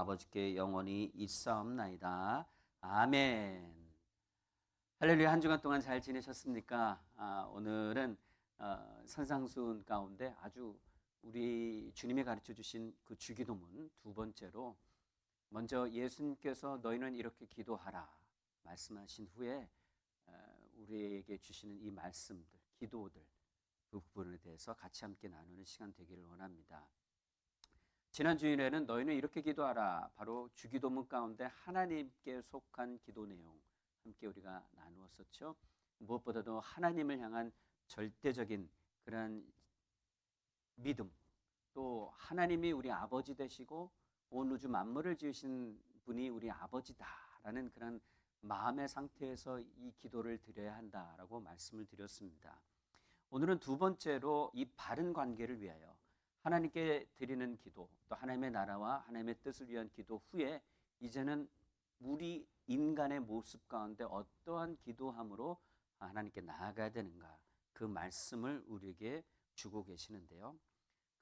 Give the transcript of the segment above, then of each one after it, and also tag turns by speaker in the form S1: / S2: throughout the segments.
S1: 아버지께 영원히 있사옵나이다. 아멘. 할렐루야 한 주간 동안 잘 지내셨습니까? 아, 오늘은 어, 선상순 가운데 아주 우리 주님이 가르쳐 주신 그 주기도문 두 번째로 먼저 예수님께서 너희는 이렇게 기도하라 말씀하신 후에 어, 우리에게 주시는 이 말씀들, 기도들 그 부분에 대해서 같이 함께 나누는 시간 되기를 원합니다. 지난 주일에는 너희는 이렇게 기도하라 바로 주기도문 가운데 하나님께 속한 기도 내용 함께 우리가 나누었었죠. 무엇보다도 하나님을 향한 절대적인 그런 믿음 또 하나님이 우리 아버지 되시고 온 우주 만물을 지으신 분이 우리 아버지다라는 그런 마음의 상태에서 이 기도를 드려야 한다라고 말씀을 드렸습니다. 오늘은 두 번째로 이 바른 관계를 위하여 하나님께 드리는 기도, 또 하나님의 나라와 하나님의 뜻을 위한 기도 후에 이제는 우리 인간의 모습 가운데 어떠한 기도함으로 하나님께 나아가야 되는가 그 말씀을 우리에게 주고 계시는데요.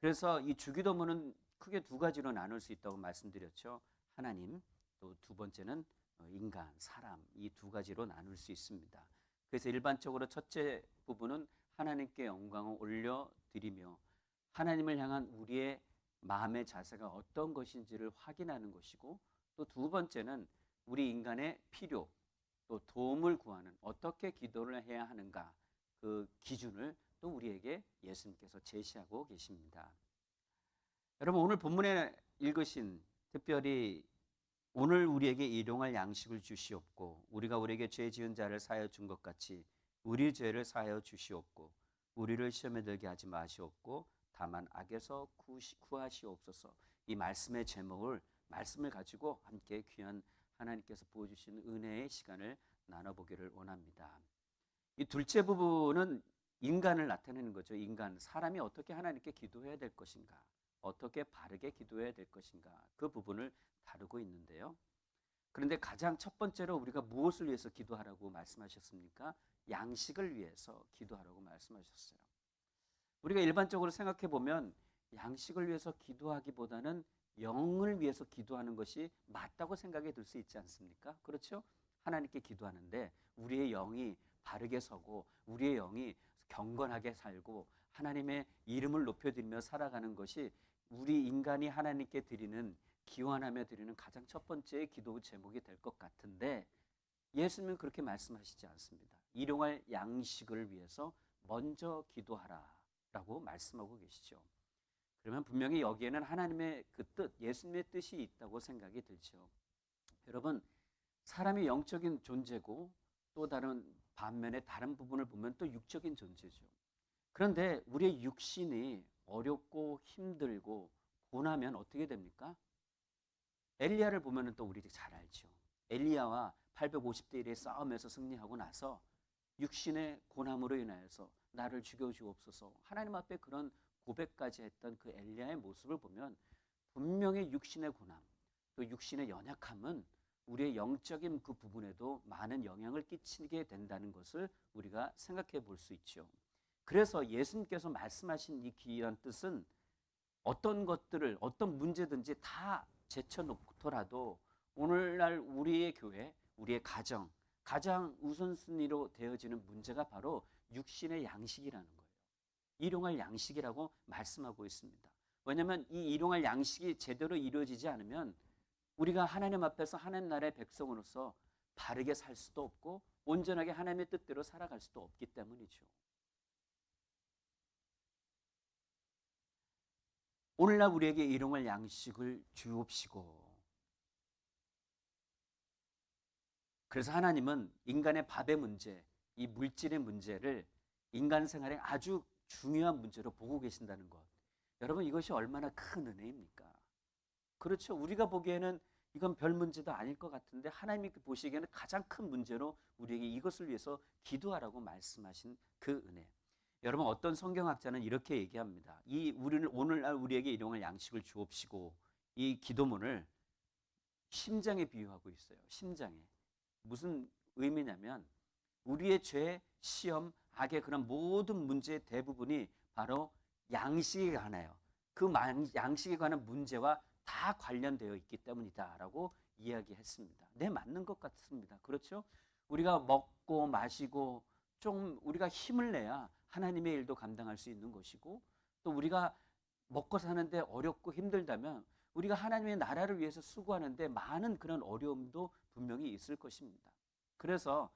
S1: 그래서 이 주기도문은 크게 두 가지로 나눌 수 있다고 말씀드렸죠. 하나님, 또 두 번째는 인간, 사람 이 두 가지로 나눌 수 있습니다. 그래서 일반적으로 첫째 부분은 하나님께 영광을 올려 드리며 하나님을 향한 우리의 마음의 자세가 어떤 것인지를 확인하는 것이고 또 두 번째는 우리 인간의 필요 또 도움을 구하는 어떻게 기도를 해야 하는가 그 기준을 또 우리에게 예수님께서 제시하고 계십니다. 여러분 오늘 본문에 읽으신 특별히 오늘 우리에게 일용할 양식을 주시옵고 우리가 우리에게 죄 지은 자를 사하여 준 것 같이 우리 죄를 사하여 주시옵고 우리를 시험에 들게 하지 마시옵고 다만 악에서 구하시옵소서. 이 말씀의 제목을 말씀을 가지고 함께 귀한 하나님께서 보여주신 은혜의 시간을 나눠보기를 원합니다. 이 둘째 부분은 인간을 나타내는 거죠. 인간, 사람이 어떻게 하나님께 기도해야 될 것인가, 어떻게 바르게 기도해야 될 것인가, 그 부분을 다루고 있는데요. 그런데 가장 첫 번째로 우리가 무엇을 위해서 기도하라고 말씀하셨습니까? 양식을 위해서 기도하라고 말씀하셨어요. 우리가 일반적으로 생각해 보면 양식을 위해서 기도하기보다는 영을 위해서 기도하는 것이 맞다고 생각이 들 수 있지 않습니까? 그렇죠? 하나님께 기도하는데 우리의 영이 바르게 서고 우리의 영이 경건하게 살고 하나님의 이름을 높여드리며 살아가는 것이 우리 인간이 하나님께 드리는 기원하며 드리는 가장 첫 번째 기도 제목이 될 것 같은데 예수님은 그렇게 말씀하시지 않습니다. 일용할 양식을 위해서 먼저 기도하라. 라고 말씀하고 계시죠. 그러면 분명히 여기에는 하나님의 그 뜻, 예수님의 뜻이 있다고 생각이 들죠. 여러분, 사람이 영적인 존재고 또 다른 반면에 다른 부분을 보면 또 육적인 존재죠. 그런데 우리의 육신이 어렵고 힘들고 고나면 어떻게 됩니까? 엘리야를 보면 또 우리 잘 알죠. 엘리야와 850대 1의 싸움에서 승리하고 나서 육신의 고남으로 인하여서 나를 죽여 주옵소서. 하나님 앞에 그런 고백까지 했던 그 엘리야의 모습을 보면 분명히 육신의 고남, 또 육신의 연약함은 우리의 영적인 그 부분에도 많은 영향을 끼치게 된다는 것을 우리가 생각해 볼 수 있죠. 그래서 예수님께서 말씀하신 이 귀한 뜻은 어떤 것들을 어떤 문제든지 다 제쳐놓더라도 오늘날 우리의 교회, 우리의 가정, 가장 우선순위로 되어지는 문제가 바로 육신의 양식이라는 거예요. 일용할 양식이라고 말씀하고 있습니다. 왜냐하면 이 일용할 양식이 제대로 이루어지지 않으면 우리가 하나님 앞에서 하나님 나라의 백성으로서 바르게 살 수도 없고 온전하게 하나님의 뜻대로 살아갈 수도 없기 때문이죠. 오늘날 우리에게 일용할 양식을 주옵시고 그래서 하나님은 인간의 밥의 문제, 이 물질의 문제를 인간 생활에 아주 중요한 문제로 보고 계신다는 것. 여러분 이것이 얼마나 큰 은혜입니까? 그렇죠. 우리가 보기에는 이건 별 문제도 아닐 것 같은데 하나님이 보시기에는 가장 큰 문제로 우리에게 이것을 위해서 기도하라고 말씀하신 그 은혜. 여러분 어떤 성경학자는 이렇게 얘기합니다. 이 우리는 오늘날 우리에게 일용할 양식을 주옵시고 이 기도문을 심장에 비유하고 있어요. 심장에. 무슨 의미냐면 우리의 죄, 시험, 악의 그런 모든 문제의 대부분이 바로 양식에 관하여 그 양식에 관한 문제와 다 관련되어 있기 때문이다라고 이야기했습니다. 네, 맞는 것 같습니다. 그렇죠? 우리가 먹고 마시고 좀 우리가 힘을 내야 하나님의 일도 감당할 수 있는 것이고 또 우리가 먹고 사는데 어렵고 힘들다면 우리가 하나님의 나라를 위해서 수고하는데 많은 그런 어려움도 분명히 있을 것입니다. 그래서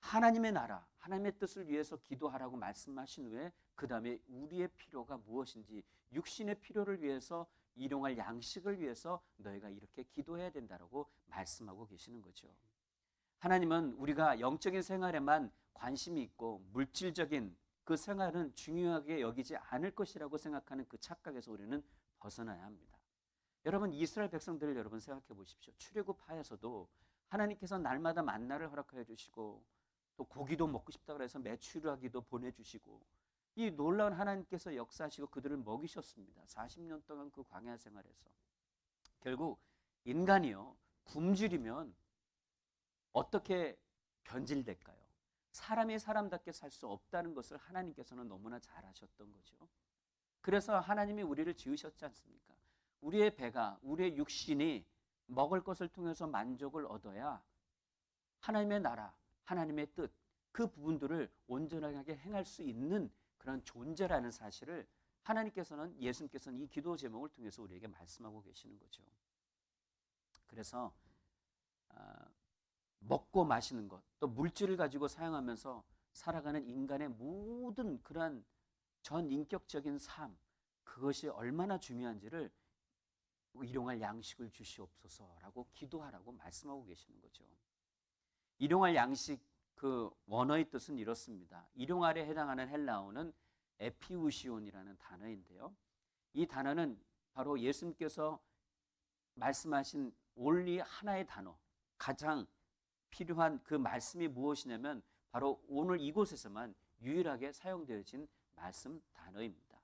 S1: 하나님의 나라, 하나님의 뜻을 위해서 기도하라고 말씀하신 후에 그 다음에 우리의 필요가 무엇인지 육신의 필요를 위해서 일용할 양식을 위해서 너희가 이렇게 기도해야 된다라고 말씀하고 계시는 거죠. 하나님은 우리가 영적인 생활에만 관심이 있고 물질적인 그 생활은 중요하게 여기지 않을 것이라고 생각하는 그 착각에서 우리는 벗어나야 합니다. 여러분 이스라엘 백성들을 여러분 생각해 보십시오. 출애굽하에서도 하나님께서 날마다 만나를 허락하여 주시고 또 고기도 먹고 싶다 그래서 매출하기도 보내주시고 이 놀라운 하나님께서 역사하시고 그들을 먹이셨습니다. 40년 동안 그 광야 생활에서 결국 인간이요 굶주리면 어떻게 변질될까요? 사람이 사람답게 살 수 없다는 것을 하나님께서는 너무나 잘 아셨던 거죠. 그래서 하나님이 우리를 지으셨지 않습니까? 우리의 배가, 우리의 육신이 먹을 것을 통해서 만족을 얻어야 하나님의 나라, 하나님의 뜻, 그 부분들을 온전하게 행할 수 있는 그런 존재라는 사실을 하나님께서는 예수님께서는 이 기도 제목을 통해서 우리에게 말씀하고 계시는 거죠. 그래서 아, 먹고 마시는 것, 또 물질을 가지고 사용하면서 살아가는 인간의 모든 그러한 전 인격적인 삶, 그것이 얼마나 중요한지를 일용할 양식을 주시옵소서라고 기도하라고 말씀하고 계시는 거죠. 일용할 양식 그 원어의 뜻은 이렇습니다. 일용할에 해당하는 헬라어는 에피우시온이라는 단어인데요. 이 단어는 바로 예수님께서 말씀하신 올리 하나의 단어, 가장 필요한 그 말씀이 무엇이냐면 바로 오늘 이곳에서만 유일하게 사용되어진 말씀 단어입니다.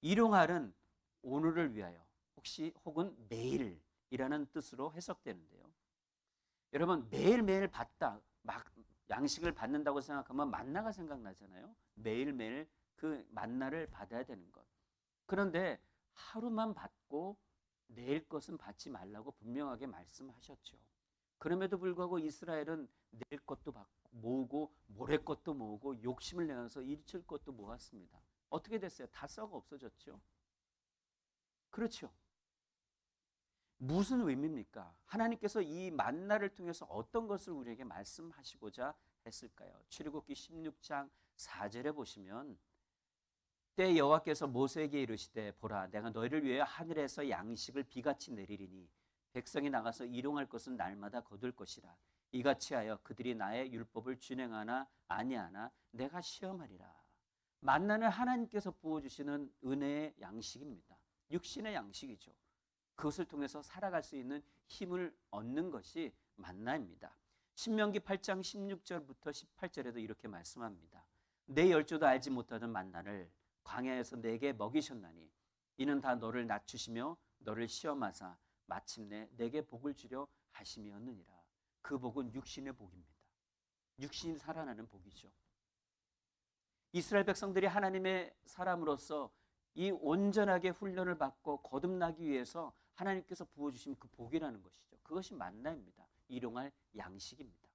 S1: 일용할은 오늘을 위하여 혹시 혹은 매일이라는 뜻으로 해석되는데요. 여러분 매일매일 받다 막 양식을 받는다고 생각하면 만나가 생각나잖아요. 매일매일 그 만나를 받아야 되는 것. 그런데 하루만 받고 내일 것은 받지 말라고 분명하게 말씀하셨죠. 그럼에도 불구하고 이스라엘은 내일 것도 받고 모으고 모레 것도 모으고 욕심을 내면서 일칠 것도 모았습니다. 어떻게 됐어요? 다 썩어 없어졌죠. 그렇죠. 무슨 의미입니까? 하나님께서 이 만나를 통해서 어떤 것을 우리에게 말씀하시고자 했을까요? 출애굽기 16장 4절에 보시면 때 여호와께서 모세에게 이르시되 보라 내가 너희를 위해 하늘에서 양식을 비같이 내리리니 백성이 나가서 일용할 것은 날마다 거둘 것이라 이같이 하여 그들이 나의 율법을 준행하나 아니하나 내가 시험하리라 만나는 하나님께서 부어 주시는 은혜의 양식입니다 육신의 양식이죠 그것을 통해서 살아갈 수 있는 힘을 얻는 것이 만나입니다 신명기 8장 16절부터 18절에도 이렇게 말씀합니다 내 열조도 알지 못하던 만나를 광야에서 내게 먹이셨나니 이는 다 너를 낮추시며 너를 시험하사 마침내 내게 복을 주려 하심이었느니라. 그 복은 육신의 복입니다. 육신이 살아나는 복이죠. 이스라엘 백성들이 하나님의 사람으로서 이 온전하게 훈련을 받고 거듭나기 위해서 하나님께서 부어주신 그 복이라는 것이죠. 그것이 만나입니다. 일용할 양식입니다.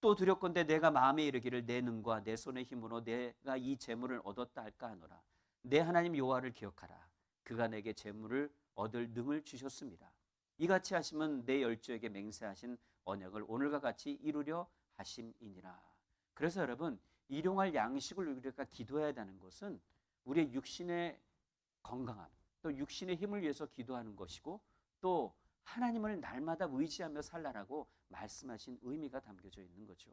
S1: 또 두렵건대 내가 마음에 이르기를 내 능과 내 손의 힘으로 내가 이 재물을 얻었다 할까 하노라. 내 하나님 여호와를 기억하라. 그가 내게 재물을 얻을 능을 주셨습니다. 이같이 하시면 내 열조에게 맹세하신 언약을 오늘과 같이 이루려 하심이니라. 그래서 여러분 일용할 양식을 우리가 기도해야 되는 것은 우리의 육신의 건강함, 또 육신의 힘을 위해서 기도하는 것이고 또 하나님을 날마다 의지하며 살라라고 말씀하신 의미가 담겨져 있는 거죠.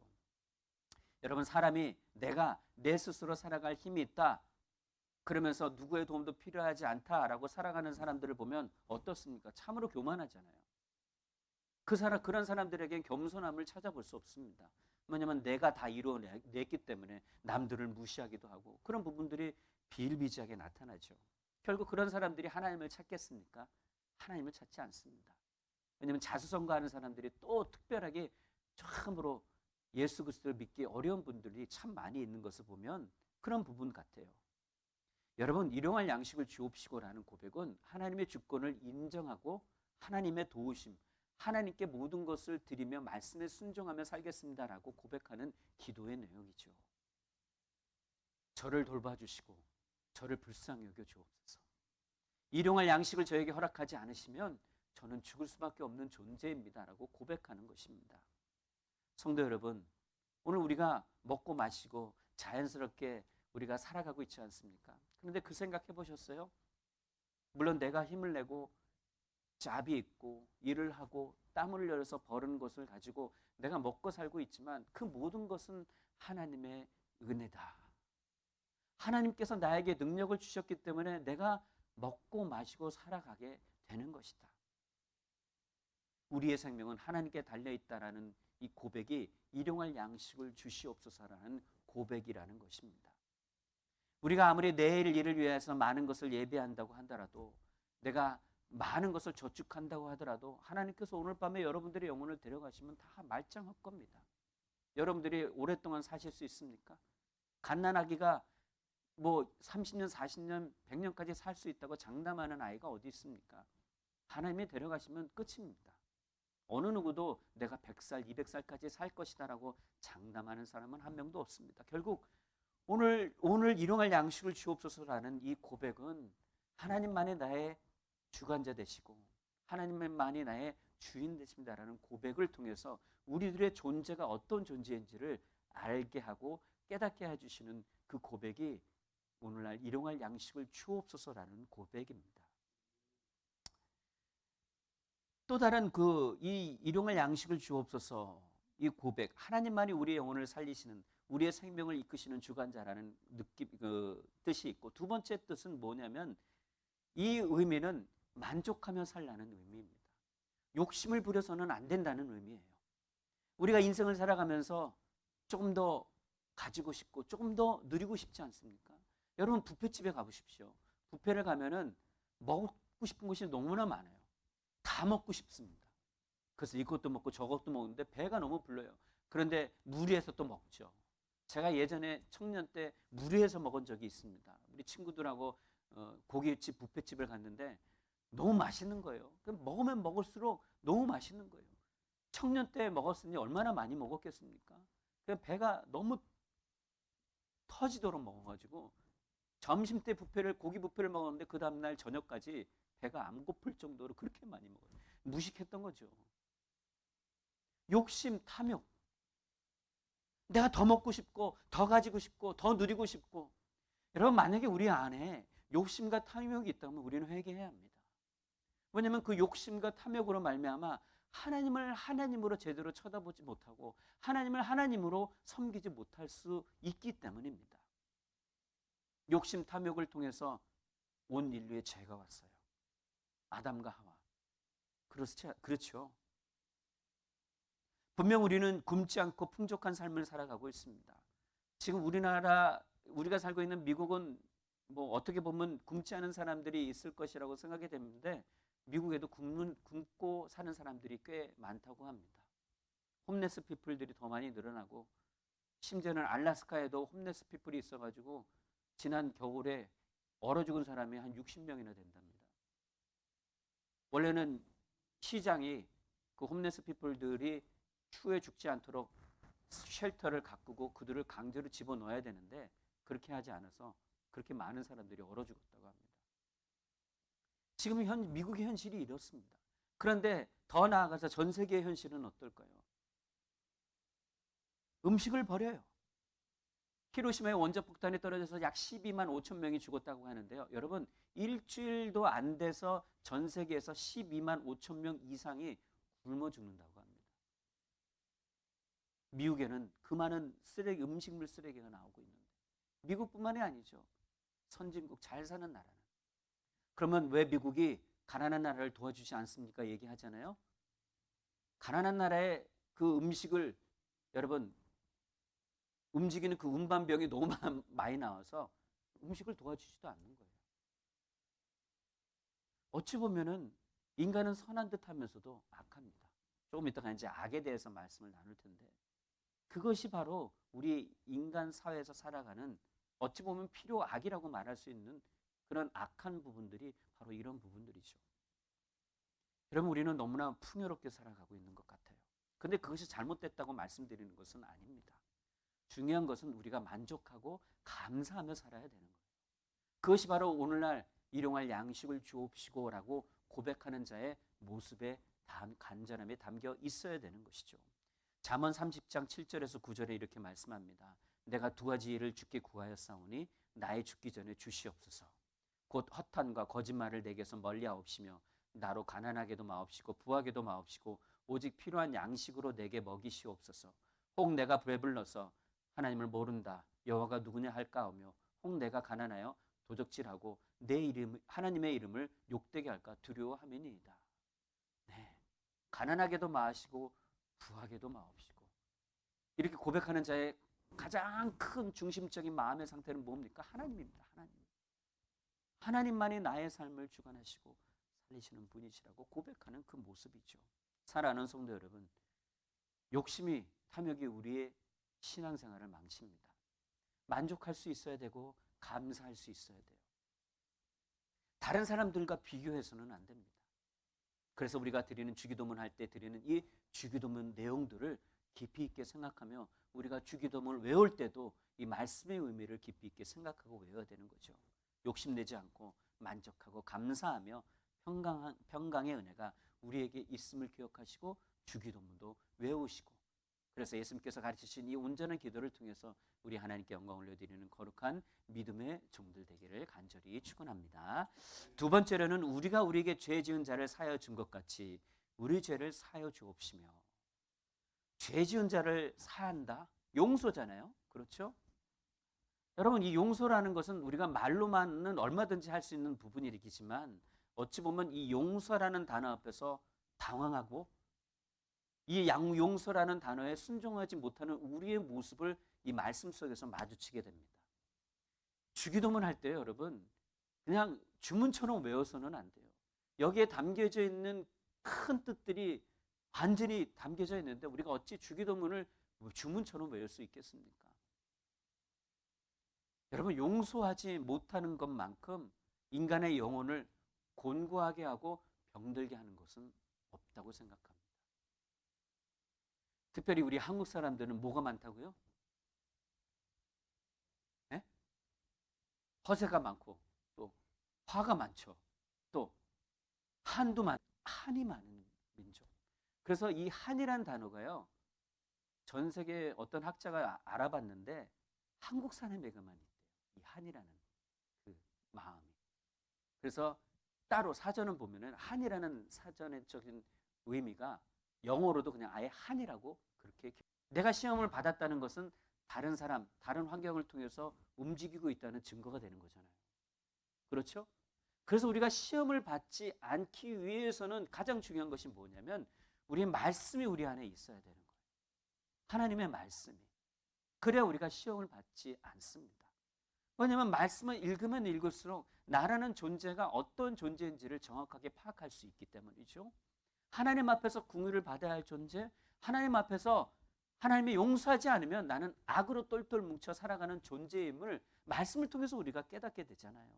S1: 여러분 사람이 내가 내 스스로 살아갈 힘이 있다. 그러면서 누구의 도움도 필요하지 않다라고 살아가는 사람들을 보면 어떻습니까? 참으로 교만하잖아요. 그 사람 그런 사람들에겐 겸손함을 찾아볼 수 없습니다. 왜냐하면 내가 다 이루어냈기 때문에 남들을 무시하기도 하고 그런 부분들이 비일비재하게 나타나죠. 결국 그런 사람들이 하나님을 찾겠습니까? 하나님을 찾지 않습니다. 왜냐하면 자수성가하는 사람들이 또 특별하게 참으로 예수 그리스도를 믿기 어려운 분들이 참 많이 있는 것을 보면 그런 부분 같아요. 여러분 일용할 양식을 주옵시고라는 고백은 하나님의 주권을 인정하고 하나님의 도우심, 하나님께 모든 것을 드리며 말씀에 순종하며 살겠습니다라고 고백하는 기도의 내용이죠. 저를 돌봐주시고 저를 불쌍히 여겨 주옵소서. 일용할 양식을 저에게 허락하지 않으시면 저는 죽을 수밖에 없는 존재입니다라고 고백하는 것입니다. 성도 여러분, 오늘 우리가 먹고 마시고 자연스럽게 우리가 살아가고 있지 않습니까? 그런데 그 생각해 보셨어요? 물론 내가 힘을 내고 잡이 있고 일을 하고 땀을 흘려서 버는 것을 가지고 내가 먹고 살고 있지만 그 모든 것은 하나님의 은혜다. 하나님께서 나에게 능력을 주셨기 때문에 내가 먹고 마시고 살아가게 되는 것이다. 우리의 생명은 하나님께 달려 있다라는 이 고백이 일용할 양식을 주시옵소서라는 고백이라는 것입니다. 우리가 아무리 내일 일을 위해서 많은 것을 예배한다고 하더라도 내가 많은 것을 저축한다고 하더라도 하나님께서 오늘 밤에 여러분들의 영혼을 데려가시면 다 말짱할 겁니다. 여러분들이 오랫동안 사실 수 있습니까? 갓난아기가 뭐 30년, 40년, 100년까지 살 수 있다고 장담하는 아이가 어디 있습니까? 하나님이 데려가시면 끝입니다. 어느 누구도 내가 100살, 200살까지 살 것이다라고 장담하는 사람은 한 명도 없습니다. 결국 오늘 오늘 일용할 양식을 주옵소서라는 이 고백은 하나님만이 나의 주관자 되시고 하나님만이 나의 주인 되십니다라는 고백을 통해서 우리들의 존재가 어떤 존재인지를 알게 하고 깨닫게 해주시는 그 고백이 오늘날 일용할 양식을 주옵소서라는 고백입니다. 또 다른 그 이 일용할 양식을 주옵소서 이 고백 하나님만이 우리의 영혼을 살리시는 우리의 생명을 이끄시는 주관자라는 느낌 그 뜻이 있고 두 번째 뜻은 뭐냐면 이 의미는 만족하며 살라는 의미입니다. 욕심을 부려서는 안 된다는 의미예요. 우리가 인생을 살아가면서 조금 더 가지고 싶고 조금 더 누리고 싶지 않습니까? 여러분 뷔페집에 가보십시오. 뷔페를 가면은 먹고 싶은 것이 너무나 많아요. 다 먹고 싶습니다. 그래서 이것도 먹고 저것도 먹는데 배가 너무 불러요. 그런데 무리해서 또 먹죠. 제가 예전에 청년 때 무리해서 먹은 적이 있습니다. 우리 친구들하고 어, 고깃집 뷔페집을 갔는데 너무 맛있는 거예요. 그럼 먹으면 먹을수록 너무 맛있는 거예요. 청년 때 먹었으니 얼마나 많이 먹었겠습니까? 그 배가 너무 터지도록 먹어가지고 점심 때 뷔페를 고기 뷔페를 먹었는데 그 다음 날 저녁까지 배가 안 고플 정도로 그렇게 많이 먹어요. 무식했던 거죠. 욕심, 탐욕. 내가 더 먹고 싶고, 더 가지고 싶고, 더 누리고 싶고. 여러분, 만약에 우리 안에 욕심과 탐욕이 있다면 우리는 회개해야 합니다. 왜냐하면 그 욕심과 탐욕으로 말미암아 하나님을 하나님으로 제대로 쳐다보지 못하고 하나님을 하나님으로 섬기지 못할 수 있기 때문입니다. 욕심 탐욕을 통해서 온 인류의 죄가 왔어요. 아담과 하와. 그렇죠. 분명 우리는 굶지 않고 풍족한 삶을 살아가고 있습니다. 지금 우리나라 우리가 살고 있는 미국은 뭐 어떻게 보면 굶지 않은 사람들이 있을 것이라고 생각이 되는데 미국에도 굶는, 굶고 사는 사람들이 꽤 많다고 합니다. 홈레스 피플들이 더 많이 늘어나고 심지어는 알라스카에도 홈레스 피플이 있어가지고 지난 겨울에 얼어 죽은 사람이 한 60명이나 된답니다. 원래는 시장이 그 홈레스 피플들이 추에 죽지 않도록 쉘터를 가꾸고 그들을 강제로 집어넣어야 되는데 그렇게 하지 않아서 그렇게 많은 사람들이 얼어 죽었다고 합니다. 지금 현 미국의 현실이 이렇습니다. 그런데 더 나아가서 전 세계의 현실은 어떨까요? 음식을 버려요. 히로시마의 원자 폭탄이 떨어져서 약 12만 5천 명이 죽었다고 하는데요. 여러분, 일주일도 안 돼서 전 세계에서 12만 5천 명 이상이 굶어 죽는다고 합니다. 미국에는 그 많은 쓰레기, 음식물 쓰레기가 나오고 있는데 미국뿐만이 아니죠. 선진국 잘 사는 나라는. 그러면 왜 미국이 가난한 나라를 도와주지 않습니까? 얘기하잖아요. 가난한 나라의 그 음식을 여러분 움직이는 그 운반병이 너무 많이 나와서 음식을 도와주지도 않는 거예요. 어찌 보면은 인간은 선한 듯 하면서도 악합니다. 조금 이따가 이제 악에 대해서 말씀을 나눌 텐데 그것이 바로 우리 인간 사회에서 살아가는 어찌 보면 필요악이라고 말할 수 있는 그런 악한 부분들이 바로 이런 부분들이죠. 여러분 우리는 너무나 풍요롭게 살아가고 있는 것 같아요. 근데 그것이 잘못됐다고 말씀드리는 것은 아닙니다. 중요한 것은 우리가 만족하고 감사하며 살아야 되는 거예요. 그것이 바로 오늘날 일용할 양식을 주옵시고라고 고백하는 자의 모습에 담, 간절함에 담겨 있어야 되는 것이죠. 잠언 30장 7절에서 9절에 이렇게 말씀합니다. 내가 두 가지 일을 주께 구하였사오니 나의 죽기 전에 주시옵소서. 곧 허탄과 거짓말을 내게서 멀리하옵시며 나로 가난하게도 마옵시고 부하게도 마옵시고 오직 필요한 양식으로 내게 먹이시옵소서. 혹 내가 배불러서 하나님을 모른다 여호와가 누구냐 할까 하며 혹 내가 가난하여 도적질하고 내 이름 하나님의 이름을 욕되게 할까 두려워함이니이다. 네, 가난하게도 마시고 부하게도 마옵시고 이렇게 고백하는 자의 가장 큰 중심적인 마음의 상태는 뭡니까? 하나님입니다. 하나님. 하나님만이 나의 삶을 주관하시고 살리시는 분이시라고 고백하는 그 모습이죠. 사랑하는 성도 여러분, 욕심이 탐욕이 우리의 신앙생활을 망칩니다. 만족할 수 있어야 되고 감사할 수 있어야 돼요. 다른 사람들과 비교해서는 안 됩니다. 그래서 우리가 드리는 주기도문 할 때 드리는 이 주기도문 내용들을 깊이 있게 생각하며 우리가 주기도문을 외울 때도 이 말씀의 의미를 깊이 있게 생각하고 외워야 되는 거죠. 욕심내지 않고 만족하고 감사하며 평강, 평강의 은혜가 우리에게 있음을 기억하시고 주기도문도 외우시고 그래서 예수님께서 가르치신 이 온전한 기도를 통해서 우리 하나님께 영광을 올려드리는 거룩한 믿음의 종들 되기를 간절히 축원합니다. 두 번째로는 우리가 우리에게 죄 지은 자를 사여 준 것 같이 우리 죄를 사여 주옵시며 죄 지은 자를 사한다 용서잖아요. 그렇죠? 여러분 이 용서라는 것은 우리가 말로만은 얼마든지 할 수 있는 부분이겠지만 어찌 보면 이 용서라는 단어 앞에서 당황하고 이 양 용서라는 단어에 순종하지 못하는 우리의 모습을 이 말씀 속에서 마주치게 됩니다. 주기도문 할때 여러분 그냥 주문처럼 외워서는 안 돼요. 여기에 담겨져 있는 큰 뜻들이 완전히 담겨져 있는데 우리가 어찌 주기도문을 주문처럼 외울 수 있겠습니까? 여러분 용서하지 못하는 것만큼 인간의 영혼을 곤고하게 하고 병들게 하는 것은 없다고 생각합니다. 특별히 우리 한국 사람들은 뭐가 많다고요? 네? 허세가 많고 또 화가 많죠. 또 한도 많 한이 많은 민족. 그래서 이 한이란 단어가요. 전 세계 어떤 학자가 아- 알아봤는데 한국 사람에게만 있대요. 이 한이라는 그 마음이. 그래서 따로 사전을 보면은 한이라는 사전적인 의미가 영어로도 그냥 아예 한이라고 그렇게 기- 내가 시험을 받았다는 것은 다른 사람, 다른 환경을 통해서 움직이고 있다는 증거가 되는 거잖아요. 그렇죠? 그래서 우리가 시험을 받지 않기 위해서는 가장 중요한 것이 뭐냐면 우리의 말씀이 우리 안에 있어야 되는 거예요. 하나님의 말씀이. 그래야 우리가 시험을 받지 않습니다. 왜냐하면 말씀을 읽으면 읽을수록 나라는 존재가 어떤 존재인지를 정확하게 파악할 수 있기 때문이죠. 하나님 앞에서 궁유를 받아야 할 존재, 하나님 앞에서 하나님이 용서하지 않으면 나는 악으로 똘똘 뭉쳐 살아가는 존재임을 말씀을 통해서 우리가 깨닫게 되잖아요.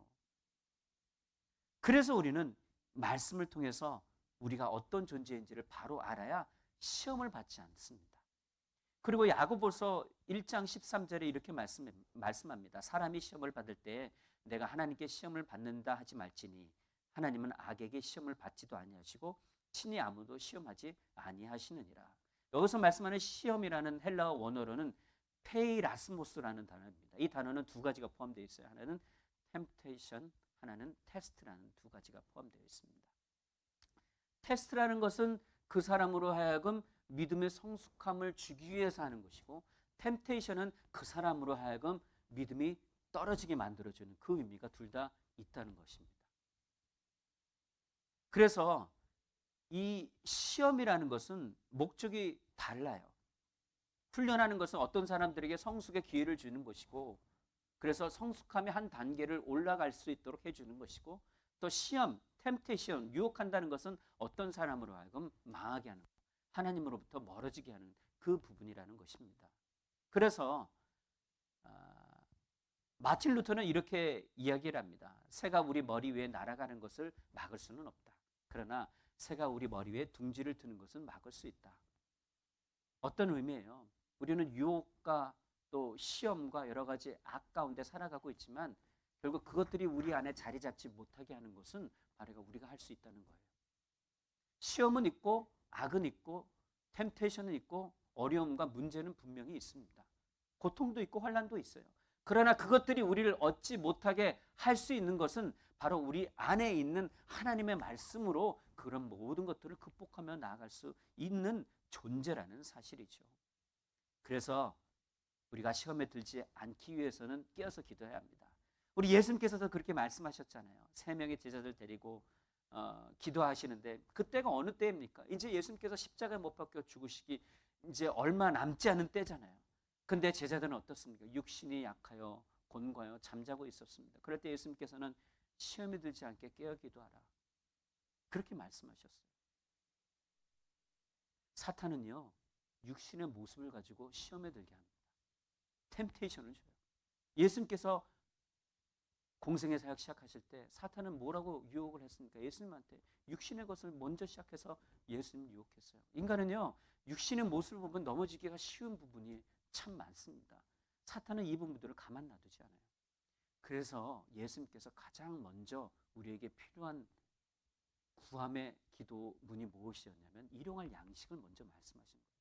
S1: 그래서 우리는 말씀을 통해서 우리가 어떤 존재인지를 바로 알아야 시험을 받지 않습니다. 그리고 야고보서 1장 13절에 이렇게 말씀, 말씀합니다. 사람이 시험을 받을 때 내가 하나님께 시험을 받는다 하지 말지니 하나님은 악에게 시험을 받지도 아니하시고 친히 아무도 시험하지 아니하시느니라. 여기서 말씀하는 시험이라는 헬라어 원어로는 페이라스모스라는 단어입니다. 이 단어는 두 가지가 포함되어 있어요. 하나는 temptation, 하나는 테스트라는 두 가지가 포함되어 있습니다. 테스트라는 것은 그 사람으로 하여금 믿음의 성숙함을 주기 위해서 하는 것이고 템테이션은 그 사람으로 하여금 믿음이 떨어지게 만들어주는 그 의미가 둘 다 있다는 것입니다. 그래서 이 시험이라는 것은 목적이 달라요. 훈련하는 것은 어떤 사람들에게 성숙의 기회를 주는 것이고 그래서 성숙함의 한 단계를 올라갈 수 있도록 해주는 것이고 또 시험, 템테이션, 유혹한다는 것은 어떤 사람으로 하여금 망하게 하는 하나님으로부터 멀어지게 하는 그 부분이라는 것입니다. 그래서 아, 마틴 루터는 이렇게 이야기를 합니다. 새가 우리 머리 위에 날아가는 것을 막을 수는 없다. 그러나 새가 우리 머리 위에 둥지를 트는 것은 막을 수 있다. 어떤 의미예요? 우리는 유혹과 또 시험과 여러 가지 악 가운데 살아가고 있지만 결국 그것들이 우리 안에 자리 잡지 못하게 하는 것은 바로 우리가 할 수 있다는 거예요. 시험은 있고 악은 있고 템테이션은 있고 어려움과 문제는 분명히 있습니다. 고통도 있고 환란도 있어요. 그러나 그것들이 우리를 얻지 못하게 할 수 있는 것은 바로 우리 안에 있는 하나님의 말씀으로 그런 모든 것들을 극복하며 나아갈 수 있는 존재라는 사실이죠. 그래서 우리가 시험에 들지 않기 위해서는 깨어서 기도해야 합니다. 우리 예수님께서도 그렇게 말씀하셨잖아요. 세 명의 제자들 데리고 어, 기도하시는데 그때가 어느 때입니까? 이제 예수님께서 십자가에 못 박혀 죽으시기 이제 얼마 남지 않은 때잖아요. 근데 제자들은 어떻습니까? 육신이 약하여 곤과여 잠자고 있었습니다. 그럴 때 예수님께서는 시험에 들지 않게 깨어 기도하라. 그렇게 말씀하셨어요. 사탄은요, 육신의 모습을 가지고 시험에 들게 합니다. 템테이션을 줘요. 예수님께서 공생의 사역 시작하실 때 사탄은 뭐라고 유혹을 했습니까? 예수님한테 육신의 것을 먼저 시작해서 예수님 유혹했어요. 인간은요, 육신의 모습을 보면 넘어지기가 쉬운 부분이 참 많습니다. 사탄은 이 부분들을 가만 놔두지 않아요. 그래서 예수님께서 가장 먼저 우리에게 필요한 구함의 기도 문이 무엇이었냐면 일용할 양식을 먼저 말씀하신 거예요.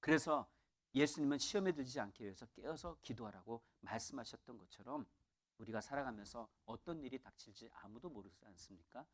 S1: 그래서 예수님은 시험에 들지 않기 위해서 깨어서 기도하라고 말씀하셨던 것처럼 우리가 살아가면서 어떤 일이 닥칠지 아무도 모르지 않습니까?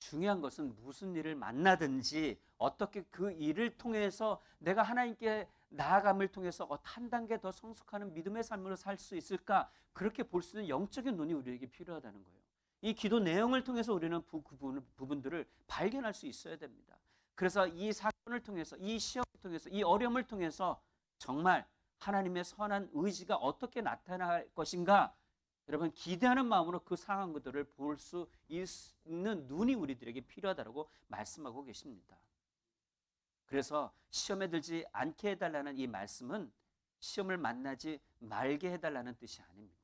S1: 중요한 것은 무슨 일을 만나든지 어떻게 그 일을 통해서 내가 하나님께 나아감을 통해서 어, 한 단계 더 성숙하는 믿음의 삶으로 살 수 있을까 그렇게 볼 수 있는 영적인 눈이 우리에게 필요하다는 거예요. 이 기도 내용을 통해서 우리는 부, 그 부분 들을 발견할 수 있어야 됩니다. 그래서 이 사건을 통해서 이 시험을 통해서 이 어려움을 통해서 정말 하나님의 선한 의지가 어떻게 나타날 것인가 여러분 기대하는 마음으로 그 상황들을 볼 수 있는 눈이 우리들에게 필요하다고 말씀하고 계십니다. 그래서 시험에 들지 않게 해달라는 이 말씀은 시험을 만나지 말게 해달라는 뜻이 아닙니다.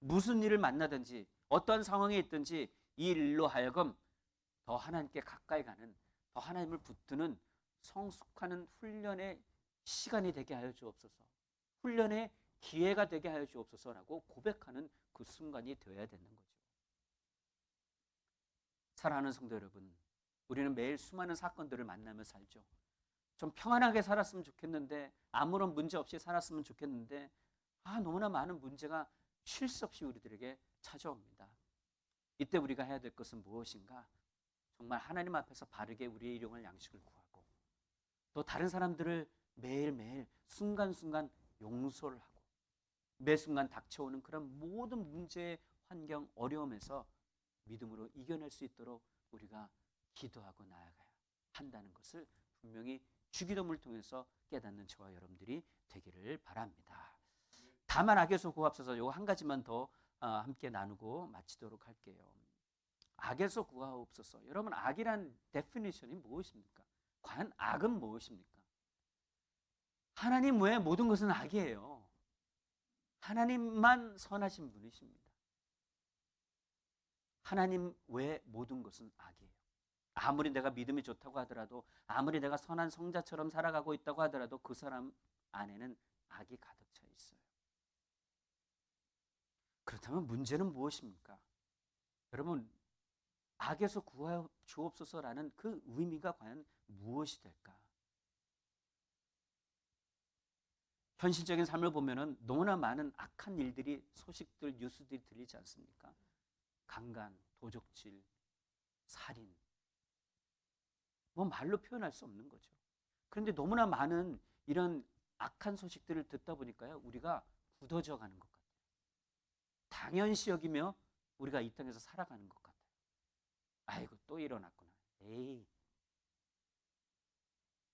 S1: 무슨 일을 만나든지 어떤 상황에 있든지 이 일로 하여금 더 하나님께 가까이 가는 더 하나님을 붙드는 성숙하는 훈련의 시간이 되게 하여 주옵소서. 훈련의 기회가 되게 하여 주옵소서라고 고백하는 그 순간이 되어야 되는 거죠. 사랑하는 성도 여러분, 우리는 매일 수많은 사건들을 만나며 살죠. 좀 평안하게 살았으면 좋겠는데 아무런 문제 없이 살았으면 좋겠는데 아 너무나 많은 문제가 쉴 수 없이 우리들에게 찾아옵니다. 이때 우리가 해야 될 것은 무엇인가? 정말 하나님 앞에서 바르게 우리의 일용할 양식을 구하고 또 다른 사람들을 매일매일 순간순간 용서를 하고 매 순간 닥쳐오는 그런 모든 문제의 환경 어려움에서 믿음으로 이겨낼 수 있도록 우리가 기도하고 나아가야 한다는 것을 분명히 주기도문을 통해서 깨닫는 저와 여러분들이 되기를 바랍니다. 다만 악에서 구합소서 요거 한 가지만 더 어, 함께 나누고 마치도록 할게요. 악에서 구하옵소서. 여러분 악이란 데피니션이 무엇입니까? 과연 악은 무엇입니까? 하나님 외에 모든 것은 악이에요. 하나님만 선하신 분이십니다. 하나님 외에 모든 것은 악이에요. 아무리 내가 믿음이 좋다고 하더라도 아무리 내가 선한 성자처럼 살아가고 있다고 하더라도 그 사람 안에는 악이 가득 차 있어요. 그렇다면 문제는 무엇입니까? 여러분 악에서 구하여 주옵소서라는 그 의미가 과연 무엇이 될까? 현실적인 삶을 보면은 너무나 많은 악한 일들이 소식들 뉴스들이 들리지 않습니까? 강간, 도적질, 살인. 뭐 말로 표현할 수 없는 거죠. 그런데 너무나 많은 이런 악한 소식들을 듣다 보니까요. 우리가 굳어져 가는 것 같아요. 당연시 여기며 우리가 이 땅에서 살아가는 것 같아요. 아이고 또 일어났구나. 에이.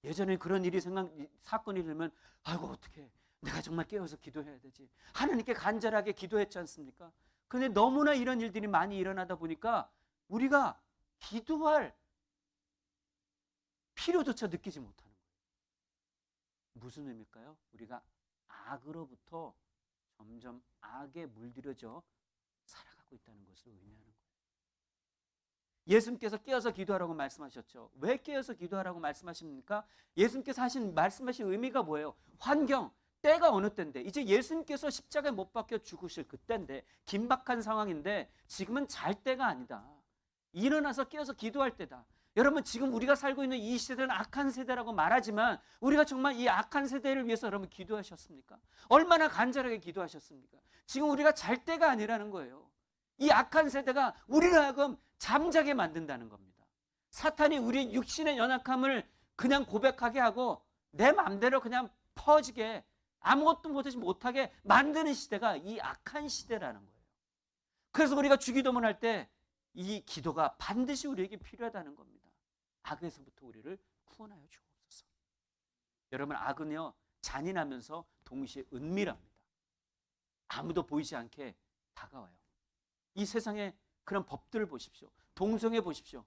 S1: 예전에 그런 일이 생각 사건이 되면 아이고 어떻게 내가 정말 깨어서 기도해야 되지. 하나님께 간절하게 기도했지 않습니까? 근데 너무나 이런 일들이 많이 일어나다 보니까 우리가 기도할 필요조차 느끼지 못하는 거예요. 무슨 의미일까요? 우리가 악으로부터 점점 악에 물들여져 살아가고 있다는 것을 의미하는 거예요. 예수님께서 깨어서 기도하라고 말씀하셨죠. 왜 깨어서 기도하라고 말씀하십니까? 예수님께서 하신 말씀하신 의미가 뭐예요? 환경, 때가 어느 때인데 이제 예수님께서 십자가에 못 박혀 죽으실 그때인데 긴박한 상황인데 지금은 잘 때가 아니다. 일어나서 깨어서 기도할 때다. 여러분 지금 우리가 살고 있는 이 시대는 악한 세대라고 말하지만 우리가 정말 이 악한 세대를 위해서 여러분 기도하셨습니까? 얼마나 간절하게 기도하셨습니까? 지금 우리가 잘 때가 아니라는 거예요. 이 악한 세대가 우리를 하여금 잠자게 만든다는 겁니다. 사탄이 우리 육신의 연약함을 그냥 고백하게 하고 내 마음대로 그냥 퍼지게 아무것도 못하지 못하게 만드는 시대가 이 악한 시대라는 거예요. 그래서 우리가 주기도문 할 때 이 기도가 반드시 우리에게 필요하다는 겁니다. 악에서부터 우리를 구원하여 주옵소서. 여러분 악은요 잔인하면서 동시에 은밀합니다. 아무도 보이지 않게 다가와요. 이 세상에 그런 법들을 보십시오. 동성애 보십시오.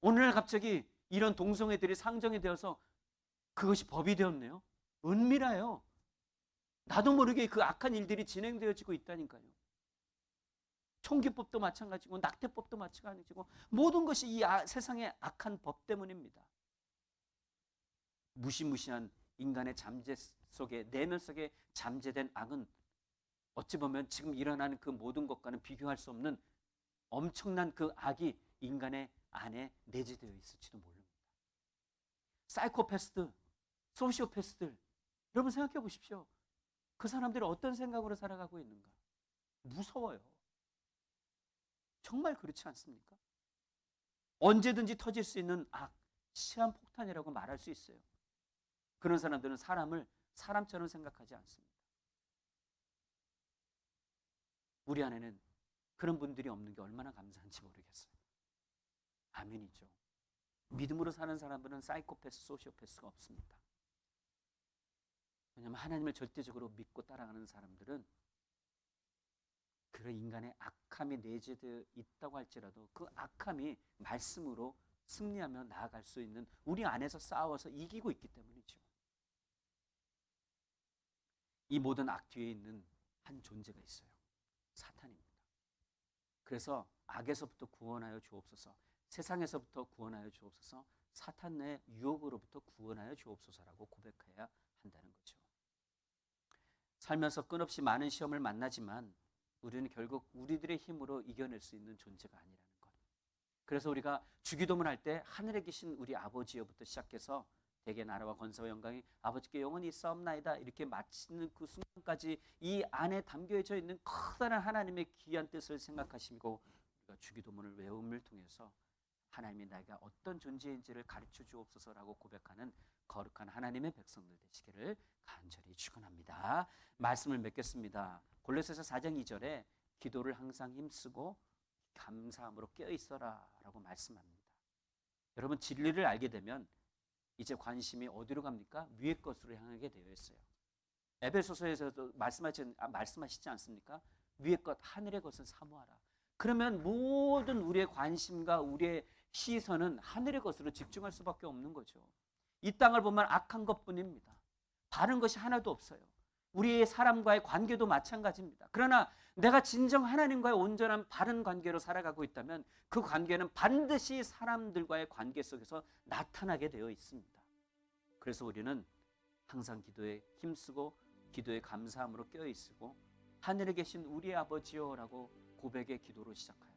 S1: 오늘날 갑자기 이런 동성애들이 상정이 되어서 그것이 법이 되었네요. 은밀해요. 나도 모르게 그 악한 일들이 진행되어지고 있다니까요. 총기법도 마찬가지고 낙태법도 마찬가지고 모든 것이 이 아- 세상의 악한 법 때문입니다. 무시무시한 인간의 잠재 속에 내면 속에 잠재된 악은 어찌 보면 지금 일어나는 그 모든 것과는 비교할 수 없는 엄청난 그 악이 인간의 안에 내재되어 있을지도 모릅니다. 사이코패스들, 소시오패스들 여러분 생각해 보십시오. 그 사람들이 어떤 생각으로 살아가고 있는가? 무서워요. 정말 그렇지 않습니까? 언제든지 터질 수 있는 악, 시한 폭탄이라고 말할 수 있어요. 그런 사람들은 사람을 사람처럼 생각하지 않습니다. 우리 안에는 그런 분들이 없는 게 얼마나 감사한지 모르겠어요. 아멘이죠. 믿음으로 사는 사람들은 사이코패스, 소시오패스가 없습니다. 왜냐하면 하나님을 절대적으로 믿고 따라가는 사람들은 그런 인간의 악함이 내재되어 있다고 할지라도 그 악함이 말씀으로 승리하며 나아갈 수 있는 우리 안에서 싸워서 이기고 있기 때문이죠. 이 모든 악 뒤에 있는 한 존재가 있어요. 사탄입니다. 그래서 악에서부터 구원하여 주옵소서. 세상에서부터 구원하여 주옵소서. 사탄의 유혹으로부터 구원하여 주옵소서라고 고백해야 한다는 거죠. 살면서 끝없이 많은 시험을 만나지만 우리는 결국 우리들의 힘으로 이겨낼 수 있는 존재가 아니라는 것. 그래서 우리가 주기도문 할 때 하늘에 계신 우리 아버지여부터 시작해서 대개 나라와 권세와 영광이 아버지께 영원히 싸움나이다 이렇게 마치는 그 순간까지 이 안에 담겨져 있는 커다란 하나님의 귀한 뜻을 생각하시고 우리가 주기도문을 외움을 통해서 하나님이 나에게 어떤 존재인지를 가르쳐 주옵소서라고 고백하는 거룩한 하나님의 백성들 되시기를 간절히 축원합니다. 말씀을 맺겠습니다. 골로새서 4장 2절에 기도를 항상 힘쓰고 감사함으로 깨어 있어라라고 말씀합니다. 여러분 진리를 알게 되면 이제 관심이 어디로 갑니까? 위의 것으로 향하게 되어 있어요. 에베소서에서도 말씀하시, 아, 말씀하시지 않습니까? 위의 것, 하늘의 것은 사모하라. 그러면 모든 우리의 관심과 우리의 시선은 하늘의 것으로 집중할 수밖에 없는 거죠. 이 땅을 보면 악한 것뿐입니다. 바른 것이 하나도 없어요. 우리의 사람과의 관계도 마찬가지입니다. 그러나 내가 진정 하나님과의 온전한 바른 관계로 살아가고 있다면 그 관계는 반드시 사람들과의 관계 속에서 나타나게 되어 있습니다. 그래서 우리는 항상 기도에 힘쓰고 기도에 감사함으로 깨어 있고 하늘에 계신 우리 아버지요라고 고백의 기도로 시작하여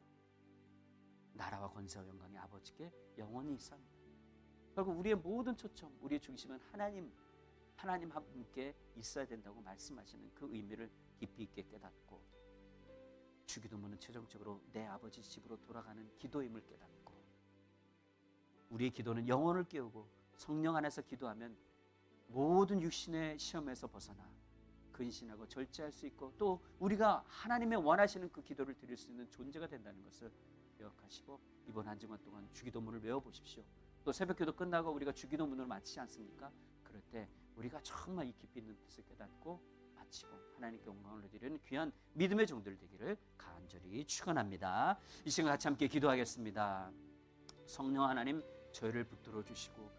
S1: 나라와 권세와 영광이 아버지께 영원히 있사옵니다. 결국 우리의 모든 초점, 우리의 중심은 하나님 하나님 함께 있어야 된다고 말씀하시는 그 의미를 깊이 있게 깨닫고 주기도문은 최종적으로 내 아버지 집으로 돌아가는 기도임을 깨닫고 우리의 기도는 영혼을 깨우고 성령 안에서 기도하면 모든 육신의 시험에서 벗어나 근신하고 절제할 수 있고 또 우리가 하나님의 원하시는 그 기도를 드릴 수 있는 존재가 된다는 것을 기억하시고 이번 한 주간 동안 주기도문을 외워보십시오. 또 새벽 기도 끝나고 우리가 주기도문을 마치지 않습니까? 그럴 때 우리가 정말 이 깊이 있는 뜻을 깨닫고 마치고 하나님께 영광을 드리는 귀한 믿음의 종들 되기를 간절히 축원합니다. 이 시간 같이 함께 기도하겠습니다. 성령 하나님 저희를 붙들어 주시고